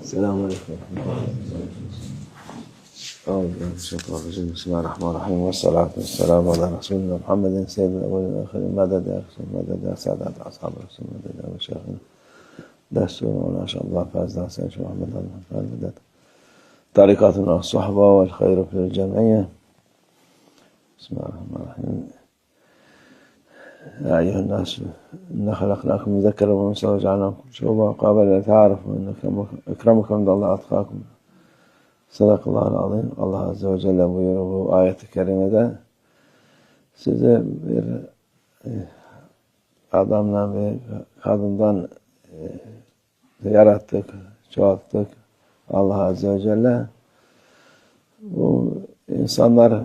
السلام عليكم. أعوذ بالله من الشيطان الرجيم. بسم الله الرحمن الرحيم. والصلاة والسلام على رسولنا محمد سيد الأولين والآخرين. مدد يا رسول مدد يا سادات أصحاب رسول مدد يا مشايخنا. دستور وما شاء الله فاز حسين شيخ محمد المدد طريقتنا الصحبة والخير في الجمعية. بسم الله الرحمن الرحيم. يا أيها الناس إنا خلقناكم من ذكر وأنثى وجعلناكم شعوبا قبل تعارفوا إن أكرمكم عند الله أتقاكم Sadakallahu azim. Allah Azze ve Celle buyuruyor bu ayeti kerimede size bir e, adamla bir kadından e, yarattık, çoğalttık. Allah Azze ve Celle bu insanlar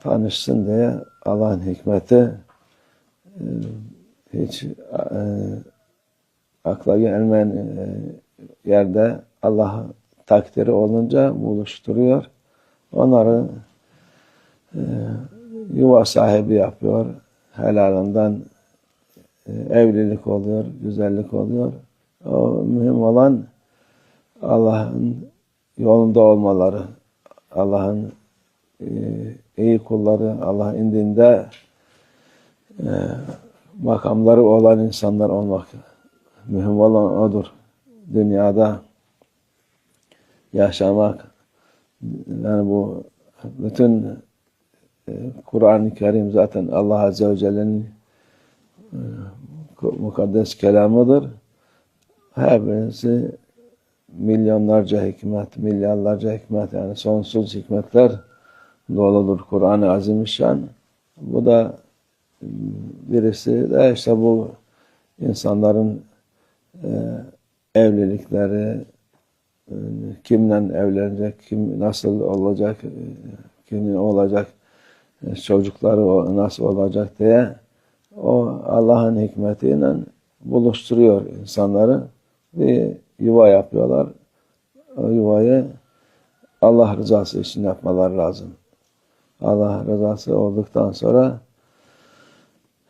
tanışsın diye Allah'ın hikmeti e, hiç e, akla gelmeyen e, yerde Allah takdiri olunca buluşturuyor. Onları e, yuva sahibi yapıyor. Helalından e, evlilik oluyor, güzellik oluyor. O mühim olan Allah'ın yolunda olmaları, Allah'ın e, iyi kulları, Allah indinde e, makamları olan insanlar olmak. Mühim olan odur. Dünyada yaşamak. Yani bu bütün e, Kur'an-ı Kerim zaten Allah Azze ve Celle'nin e, mukaddes kelamıdır. Her birisi milyonlarca hikmet, milyarlarca hikmet yani sonsuz hikmetler doludur Kur'an-ı Azimüşşan. Bu da birisi de işte bu insanların e, evlilikleri, kimle evlenecek, kim nasıl olacak, kimin olacak, çocukları nasıl olacak diye o Allah'ın hikmetiyle buluşturuyor insanları bir yuva yapıyorlar. O yuvayı Allah rızası için yapmalar lazım. Allah rızası olduktan sonra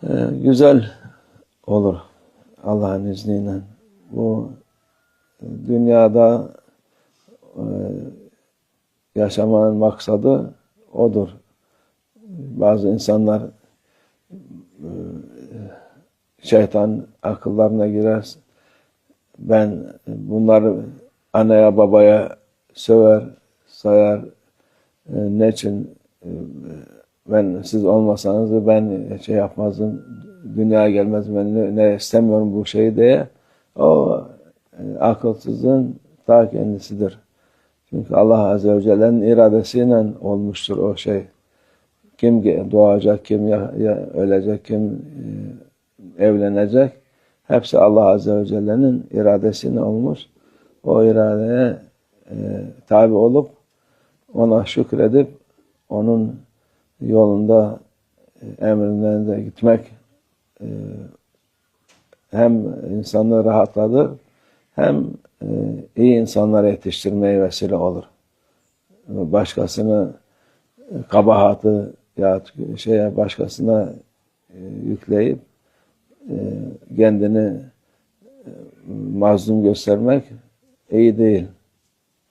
e, güzel olur Allah'ın izniyle. Bu dünyada yaşamanın maksadı odur. Bazı insanlar şeytan akıllarına girer. Ben bunları anneye babaya söver, sayar. Ne için ben siz olmasanız ben şey yapmazdım, dünyaya gelmezdim, ben ne, ne istemiyorum bu şeyi diye. O akılsızlığın ta kendisidir. Çünkü Allah Azze ve Celle'nin iradesiyle olmuştur o şey. Kim doğacak, kim ya, ya ölecek, kim e, evlenecek. Hepsi Allah Azze ve Celle'nin iradesiyle olmuş. O iradeye e, tabi olup ona şükredip onun yolunda e, emrinden de gitmek e, hem insanı rahatladır hem e, iyi insanlara yetiştirmeye vesile olur. Başkasını e, kabahatı ya şeye başkasına e, yükleyip kendini mazlum göstermek iyi değil.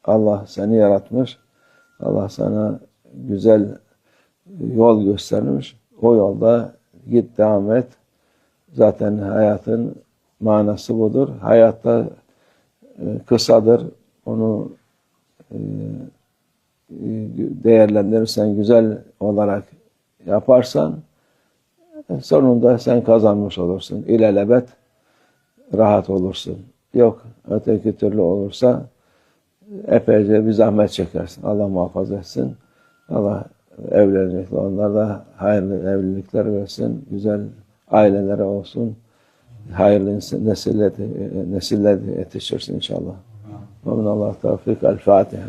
Allah seni yaratmış. Allah sana güzel yol göstermiş. O yolda git devam et. Zaten hayatın manası budur. Hayatta kısadır. Onu değerlendirirsen, güzel olarak yaparsan sonunda sen kazanmış olursun. İlelebet rahat olursun. Yok öteki türlü olursa epeyce bir zahmet çekersin. Allah muhafaza etsin. Allah evlenecek onlar da hayırlı evlilikler versin. Güzel ailelere olsun hayırlı nesiller, nesiller yetiştirsin inşallah. Ve Allah tevfik. El Fatiha.